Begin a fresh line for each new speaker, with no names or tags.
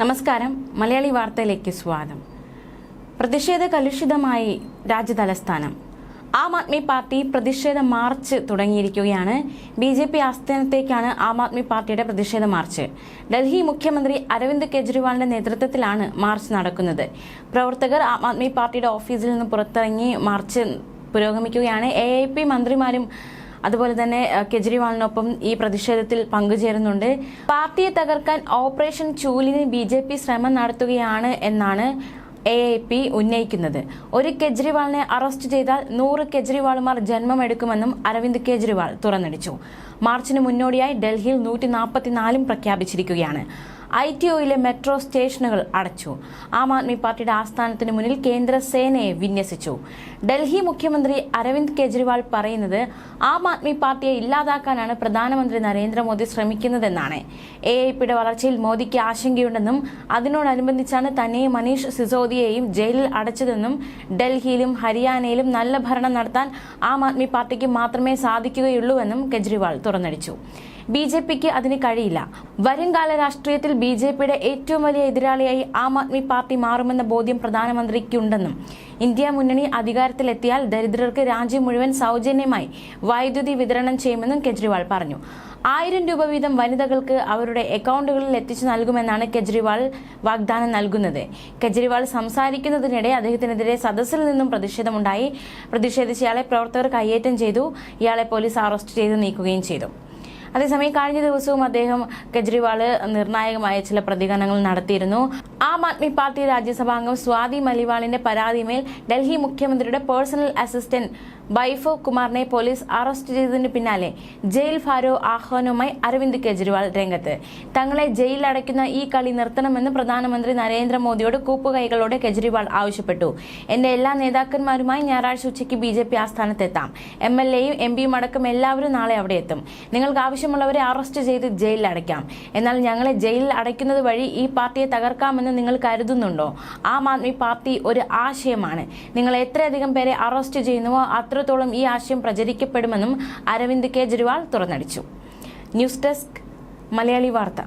നമസ്കാരം. മലയാളി വാർത്തയിലേക്ക് സ്വാഗതം. പ്രതിഷേധ കലുഷിതമായി രാജ്യതലസ്ഥാനം. ആം ആദ്മി പാർട്ടി പ്രതിഷേധ മാർച്ച് തുടങ്ങിയിരിക്കുകയാണ്. ബി ജെ പി ആസ്ഥാനത്തേക്കാണ് ആം ആദ്മി പാർട്ടിയുടെ പ്രതിഷേധ മാർച്ച്. ഡൽഹി മുഖ്യമന്ത്രി അരവിന്ദ് കെജ്രിവാളിന്റെ നേതൃത്വത്തിലാണ് മാർച്ച് നടക്കുന്നത്. പ്രവർത്തകർ ആം ആദ്മി പാർട്ടിയുടെ ഓഫീസിൽ നിന്ന് പുറത്തിറങ്ങി മാർച്ച് പുരോഗമിക്കുകയാണ്. എ മന്ത്രിമാരും അതുപോലെ തന്നെ കെജ്രിവാളിനൊപ്പം ഈ പ്രതിഷേധത്തിൽ പങ്കുചേരുന്നുണ്ട്. പാർട്ടിയെ തകർക്കാൻ ഓപ്പറേഷൻ ചൂലിന് ബി ജെ പി ശ്രമം നടത്തുകയാണ് എന്നാണ് എ ഐ പി ഉന്നയിക്കുന്നത്. ഒരു കെജ്രിവാളിനെ അറസ്റ്റ് ചെയ്താൽ നൂറ് കെജ്രിവാളുമാർ ജന്മമെടുക്കുമെന്നും അരവിന്ദ് കെജ്രിവാൾ തുറന്നടിച്ചു. മാർച്ചിന് മുന്നോടിയായി ഡൽഹിയിൽ നൂറ്റി നാൽപ്പത്തിനാലും പ്രഖ്യാപിച്ചിരിക്കുകയാണ്. ഐ ടി ഒയിലെ മെട്രോ സ്റ്റേഷനുകൾ അടച്ചു. ആം ആദ്മി പാർട്ടിയുടെ ആസ്ഥാനത്തിന് മുന്നിൽ കേന്ദ്ര സേനയെ വിന്യസിച്ചു. ഡൽഹി മുഖ്യമന്ത്രി അരവിന്ദ് കെജ്രിവാൾ പറയുന്നത് ആം ആദ്മി പാർട്ടിയെ ഇല്ലാതാക്കാനാണ് പ്രധാനമന്ത്രി നരേന്ദ്രമോദി ശ്രമിക്കുന്നതെന്നാണ്. എ ഐ പിയുടെ വളർച്ചയിൽ മോദിക്ക് ആശങ്കയുണ്ടെന്നും അതിനോടനുബന്ധിച്ചാണ് തന്നെയും മനീഷ് സിസോദിയെയും ജയിലിൽ അടച്ചതെന്നും ഡൽഹിയിലും ഹരിയാനയിലും നല്ല ഭരണം നടത്താൻ ആം ആദ്മി പാർട്ടിക്ക് മാത്രമേ സാധിക്കുകയുള്ളൂവെന്നും കെജ്രിവാൾ തുറന്നടിച്ചു. ബി ജെ പിക്ക് അതിന് കഴിയില്ല. വരുംകാല രാഷ്ട്രീയത്തിൽ ബി ജെ പിയുടെ ഏറ്റവും വലിയ എതിരാളിയായി ആം ആദ്മി പാർട്ടി മാറുമെന്ന ബോധ്യം പ്രധാനമന്ത്രിക്കുണ്ടെന്നും ഇന്ത്യ മുന്നണി അധികാരത്തിലെത്തിയാൽ ദരിദ്രർക്ക് രാജ്യം മുഴുവൻ സൗജന്യമായി വൈദ്യുതി വിതരണം ചെയ്യുമെന്നും കെജ്രിവാൾ പറഞ്ഞു. ആയിരം രൂപ വീതം വനിതകൾക്ക് അവരുടെ അക്കൗണ്ടുകളിൽ എത്തിച്ചു നൽകുമെന്നാണ് കെജ്രിവാൾ വാഗ്ദാനം നൽകുന്നത്. കെജ്രിവാൾ സംസാരിക്കുന്നതിനിടെ അദ്ദേഹത്തിനെതിരെ സദസ്സിൽ നിന്നും പ്രതിഷേധമുണ്ടായി. പ്രതിഷേധിച്ച് ഇയാളെ പ്രവർത്തകർ കയ്യേറ്റം ചെയ്തു. ഇയാളെ പോലീസ് അറസ്റ്റ് ചെയ്ത് നീക്കുകയും ചെയ്തു. അതേസമയം കഴിഞ്ഞ ദിവസവും അദ്ദേഹം കെജ്രിവാൾ നിർണായകമായ ചില പ്രതികരണങ്ങൾ നടത്തിയിരുന്നു. ആം ആദ്മി പാർട്ടി രാജ്യസഭാംഗം സ്വാതി മലിവാളിന്റെ പരാതിമേൽ ഡൽഹി മുഖ്യമന്ത്രിയുടെ പേഴ്സണൽ അസിസ്റ്റന്റ് ബൈഫോ കുമാറിനെ പോലീസ് അറസ്റ്റ് ചെയ്തതിന് പിന്നാലെ ജയിൽ ഫാരോ ആഹ്വാനവുമായി അരവിന്ദ് കെജ്രിവാൾ രംഗത്ത്. തങ്ങളെ ജയിലിൽ അടയ്ക്കുന്ന ഈ കളി നിർത്തണമെന്ന് പ്രധാനമന്ത്രി നരേന്ദ്രമോദിയോട് കൂപ്പുകൈകളോടെ കെജ്രിവാൾ ആവശ്യപ്പെട്ടു. എന്റെ എല്ലാ നേതാക്കന്മാരുമായി ഞായറാഴ്ച ഉച്ചയ്ക്ക് ബി ജെ പി ആസ്ഥാനത്തെത്താം. എം എൽ എയും എം പിയും അടക്കം എല്ലാവരും നാളെ അവിടെ എത്തും. നിങ്ങൾക്ക് ആവശ്യമുള്ളവരെ അറസ്റ്റ് ചെയ്ത് ജയിലിൽ അടയ്ക്കാം. എന്നാൽ ഞങ്ങളെ ജയിലിൽ അടയ്ക്കുന്നത് വഴി ഈ പാർട്ടിയെ തകർക്കാമെന്ന് നിങ്ങൾ കരുതുന്നുണ്ടോ? ആം ആദ്മി പാർട്ടി ഒരു ആശയമാണ്. നിങ്ങൾ എത്രയധികം പേരെ അറസ്റ്റ് ചെയ്യുന്നുവോ അത്രത്തോളം ഈ ആശയം പ്രചരിക്കപ്പെടുമെന്നും Arvind Kejriwal തുറന്നടിച്ചു. News desk Malayali Vartha.